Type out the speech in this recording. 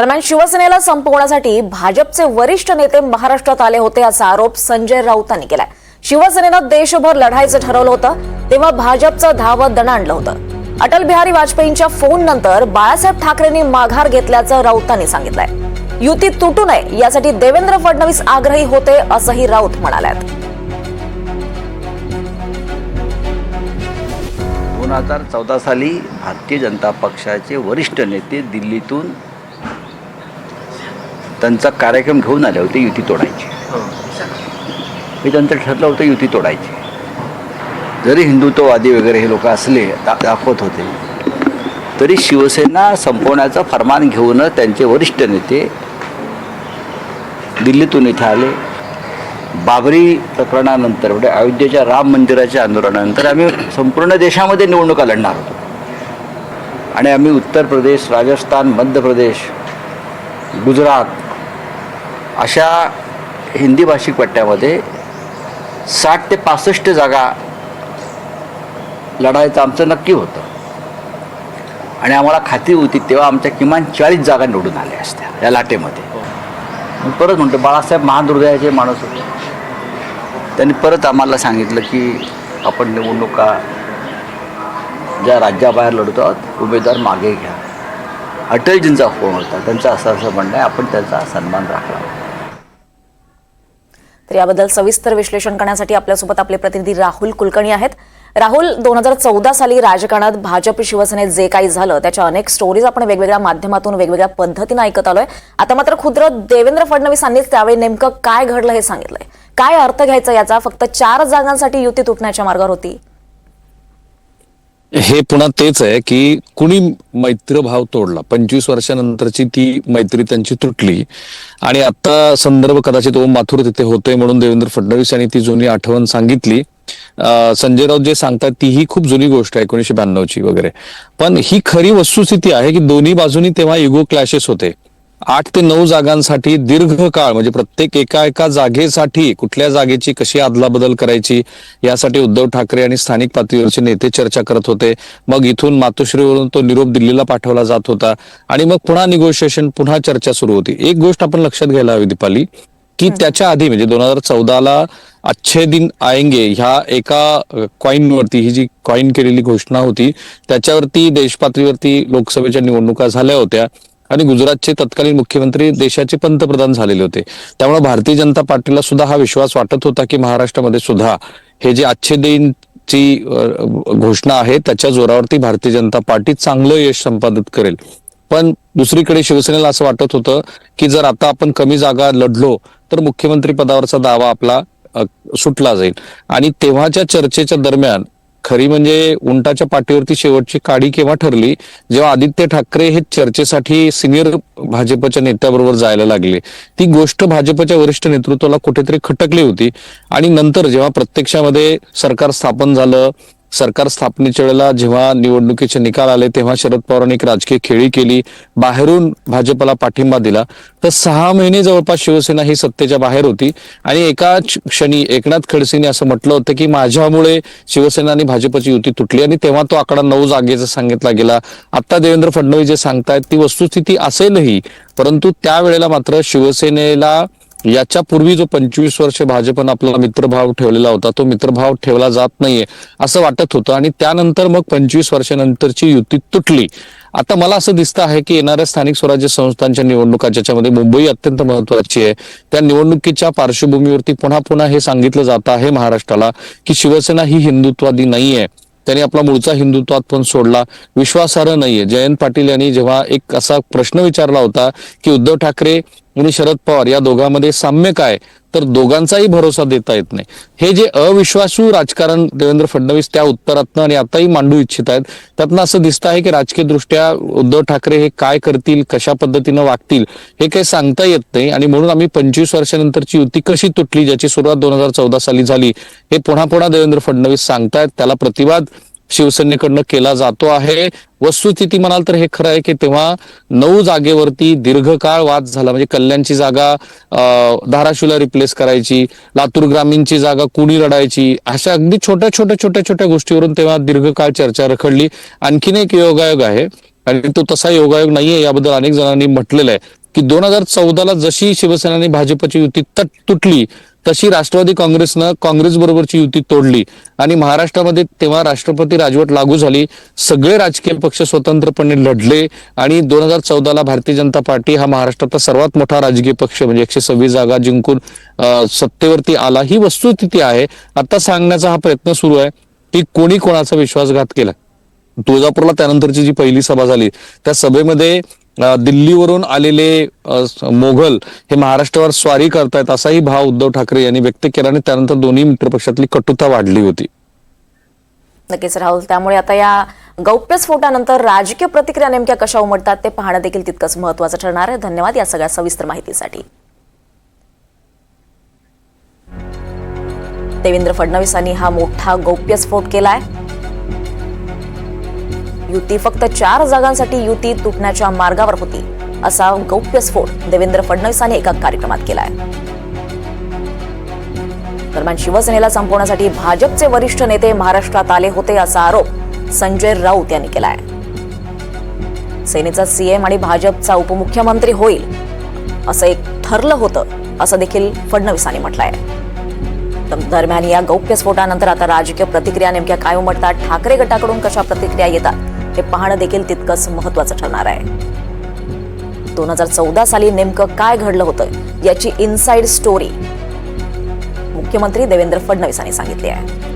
दरम्यान शिवसेनेला संपवण्यासाठी भाजपचे वरिष्ठ नेते महाराष्ट्रात आले होते असा आरोप संजय राऊतांनी केलाय. शिवसेनेनं देशभर लढायचं ठरवलं होतं तेव्हा भाजपचं धावत दण आणलं होतं. अटल बिहारी वाजपेयींच्या फोन नंतर बाळासाहेब ठाकरेंनी माघार घेतल्याचं राऊतांनी सांगितलंय. युती तुटू नये यासाठी देवेंद्र फडणवीस आग्रही होते असंही राऊत म्हणाल्यात. दोन हजार चौदा साली भारतीय जनता पक्षाचे वरिष्ठ नेते दिल्लीतून त्यांचा कार्यक्रम घेऊन आले होते युती तोडायची. हे. त्यांचं ठरलं होतं युती तोडायची. जरी हिंदुत्ववादी वगैरे हे लोक असले दाखवत होते तरी शिवसेना संपवण्याचं फरमान घेऊन त्यांचे वरिष्ठ नेते दिल्लीतून इथे आले. बाबरी प्रकरणानंतर म्हणजे अयोध्येच्या राम मंदिराच्या आंदोलनानंतर आम्ही संपूर्ण देशामध्ये निवडणुका लढणार होतो. आणि आम्ही उत्तर प्रदेश राजस्थान मध्य प्रदेश गुजरात अशा हिंदी भाषिक पट्ट्यामध्ये साठ ते पासष्ट जागा लढायचं आमचं नक्की होतं. आणि आम्हाला खात्री होती तेव्हा आमच्या किमान चाळीस जागा निवडून आल्या असत्या या लाटेमध्ये. मग परत म्हणतो बाळासाहेब महादुर्दयाचे माणूस होते. त्यांनी परत आम्हाला सांगितलं की आपण निवडणुका ज्या राज्याबाहेर लढतो आहोत उमेदवार मागे घ्या. अटलजींचा फोन होता. त्यांचं असं असं म्हणणं आहे. आपण त्याचा सन्मान राखला तर याबद्दल सविस्तर विश्लेषण करण्यासाठी आपल्यासोबत आपले प्रतिनिधी राहुल कुलकर्णी आहेत. राहुल दोन हजार चौदा साली राजकारणात भाजप शिवसेनेत जे काही झालं त्याच्या अनेक स्टोरीज आपण वेगवेगळ्या माध्यमातून वेगवेगळ्या पद्धतीनं ऐकत आलोय. आता मात्र खुद्र देवेंद्र फडणवीसांनीच त्यावेळी नेमकं काय घडलं हे सांगितलंय. काय अर्थ घ्यायचा याचा? फक्त चार जागांसाठी युती तुटण्याच्या मार्गावर होती. हे पुन्हा तेच आहे की कुणी मैत्रभाव तोडला पंचवीस वर्षानंतरची ती मैत्री त्यांची तुटली. आणि आता संदर्भ कदाचित ओम माथुर तिथे होते म्हणून देवेंद्र फडणवीस यांनी ती जुनी आठवण सांगितली. संजय राऊत जे सांगतात ती ही खूप जुनी गोष्ट आहे एकोणीशे ब्याण्णवची वगैरे. पण ही खरी वस्तुस्थिती आहे की दोन्ही बाजूनी तेव्हा इगो क्लॅशेस होते. आठ ते नऊ जागांसाठी दीर्घ काळ म्हणजे प्रत्येक एका एका जागेसाठी कुठल्या जागेची कशी अदलाबदल करायची यासाठी उद्धव ठाकरे आणि स्थानिक पातळीवरचे नेते चर्चा करत होते. मग इथून मातोश्रीवरून तो निरोप दिल्लीला पाठवला जात होता. आणि मग पुन्हा निगोशिएशन पुन्हा चर्चा सुरू होती. एक गोष्ट आपण लक्षात घ्यायला हवी दीपाली की त्याच्या आधी म्हणजे दोन हजार चौदाला अच्छे दिन आएंगे ह्या एका कॉईन वरती ही जी कॉईन केलेली घोषणा होती त्याच्यावरती देशपातळीवरती लोकसभेच्या निवडणुका झाल्या होत्या. आणि गुजरातचे तत्कालीन मुख्यमंत्री देशाचे पंतप्रधान झालेले होते. त्यामुळे भारतीय जनता पार्टीला सुद्धा हा विश्वास वाटत होता की महाराष्ट्रामध्ये सुद्धा हे जे आजचे ची घोषणा आहे त्याच्या जोरावरती भारतीय जनता पार्टी चांगलं यश संपादित करेल. पण दुसरीकडे शिवसेनेला असं वाटत होतं की जर आता आपण कमी जागा लढलो तर मुख्यमंत्री पदावरचा दावा आपला सुटला जाईल. आणि तेव्हाच्या चर्चेच्या दरम्यान खरी म्हणजे उंटाच्या पाठीवरती शेवटची काडी केव्हा ठरली जेव्हा आदित्य ठाकरे हे चर्चेसाठी सिनियर भाजपच्या नेत्याबरोबर जायला लागले. ती गोष्ट भाजपच्या वरिष्ठ नेतृत्वाला कुठेतरी खटकली होती आणि नंतर जेव्हा प्रत्यक्षामध्ये सरकार स्थापन झालं सरकार स्थापनेच्या वेळेला जेव्हा निवडणुकीचे निकाल आले तेव्हा शरद पवारांनी एक राजकीय खेळी केली. बाहेरून भाजपला पाठिंबा दिला. तर सहा महिने जवळपास शिवसेना ही सत्तेच्या बाहेर होती. आणि एका क्षणी एकनाथ खडसेंनी असं म्हटलं होतं की माझ्यामुळे शिवसेना आणि भाजपची युती तुटली. आणि तेव्हा तो आकडा नऊ जागेचा सांगितला गेला. आता देवेंद्र फडणवीस जे सांगतायत ती वस्तुस्थिती असेलही. परंतु त्यावेळेला मात्र शिवसेनेला याच्या पूर्वी जो पंचवीस वर्ष भाजपनं आपला मित्रभाव ठेवलेला होता तो मित्रभाव ठेवला जात नाहीये असं वाटत होतं. आणि त्यानंतर मग पंचवीस वर्षानंतरची युती तुटली. आता मला असं दिसतं आहे की येणाऱ्या स्थानिक स्वराज्य संस्थांच्या निवडणुका ज्याच्यामध्ये मुंबई अत्यंत महत्वाची आहे त्या निवडणुकीच्या पार्श्वभूमीवरती पुन्हा पुन्हा हे सांगितलं जात आहे महाराष्ट्राला की शिवसेना ही हिंदुत्वादी नाहीये. त्यांनी आपला मूळचा हिंदुत्वात पण सोडला. विश्वासार्ह नाहीये. जयंत पाटील यांनी जेव्हा एक असा प्रश्न विचारला होता की उद्धव ठाकरे आणि शरद पवार या दोघांमध्ये साम्य काय? तर दोघांचाही भरोसा देता येत नाही. हे जे अविश्वासू राजकारण देवेंद्र फडणवीस त्या उत्तरातनं आणि आताही मांडू इच्छित आहेत त्यातनं असं दिसतं आहे की राजकीय दृष्ट्या उद्धव ठाकरे हे काय करतील कशा पद्धतीनं वागतील हे काही सांगता येत नाही. आणि म्हणून आम्ही पंचवीस वर्षानंतरची युती कशी तुटली ज्याची सुरुवात दोन हजार चौदा साली झाली हे पुन्हा पुन्हा देवेंद्र फडणवीस सांगतायत. त्याला प्रतिवाद शिवसेनेकडनं केला जातो आहे. वस्तुस्थिती म्हणाल तर हे खरं आहे की तेव्हा नऊ जागेवरती दीर्घकाळ वाद झाला. म्हणजे कल्याणची जागा धाराशिवला रिप्लेस करायची लातूर ग्रामीणची जागा कुणी लढायची अशा अगदी छोट्या छोट्या छोट्या छोट्या गोष्टीवरून तेव्हा दीर्घकाळ चर्चा रखडली. आणखीन एक योगायोग आहे. आणि तो तसा योगायोग नाहीये याबद्दल अनेक जणांनी म्हटलेलं आहे. की दोन हजार चौदाला जशी शिवसेना आणि भाजपची युती तट तुटली तशी राष्ट्रवादी काँग्रेसनं काँग्रेस बरोबरची युती तोडली. आणि महाराष्ट्रामध्ये तेव्हा राष्ट्रपती राजवट लागू झाली. सगळे राजकीय पक्ष स्वतंत्रपणे लढले. आणि दोन हजार चौदाला भारतीय जनता पार्टी हा महाराष्ट्रातला सर्वात मोठा राजकीय पक्ष म्हणजे एकशे सव्वीस जागा जिंकून सत्तेवरती आला. ही वस्तुस्थिती आहे. आता सांगण्याचा हा प्रयत्न सुरू आहे की कोणी कोणाचा विश्वासघात केला? तुळजापूरला त्यानंतरची जी पहिली सभा झाली त्या सभेमध्ये दिल्लीवरून आलेले मोगल मोघल हे महाराष्ट्रावर स्वारी करतायत असाही भाव उद्धव ठाकरे यांनी व्यक्त केला आणि त्यानंतर दोन्ही मित्रपक्षातली कटुता वाढली होती. नक्कीच राहुल त्यामुळे आता या गौप्यस्फोटानंतर राजकीय प्रतिक्रिया नेमक्या कशा उमटतात ते पाहणं देखील तितकंच महत्वाचं ठरणार आहे. धन्यवाद या सगळ्या सविस्तर माहितीसाठी. देवेंद्र फडणवीसांनी हा मोठा गौप्यस्फोट केलाय. युती फक्त चार जागांसाठी युती तुटण्याच्या मार्गावर होती असा गौप्यस्फोट देवेंद्र फडणवीसांनी एका कार्यक्रमात केलाय. दरम्यान शिवसेनेला संपवण्यासाठी भाजपचे वरिष्ठ नेते महाराष्ट्रात आले होते असा आरोप संजय राऊत यांनी केलाय. सेनेचा सीएम आणि भाजपचा उपमुख्यमंत्री होईल असं एक ठरलं होतं असं देखील फडणवीसांनी म्हटलंय. दरम्यान या गौप्यस्फोटानंतर आता राजकीय प्रतिक्रिया नेमक्या काय उमटतात ठाकरे गटाकडून कशा प्रतिक्रिया येतात हे पाहणं देखील तितकंच महत्वाचं ठरणार आहे. दोन हजार चौदा साली नेमकं काय घडलं होतं याची इनसाइड स्टोरी मुख्यमंत्री देवेंद्र फडणवीसांनी सांगितली आहे.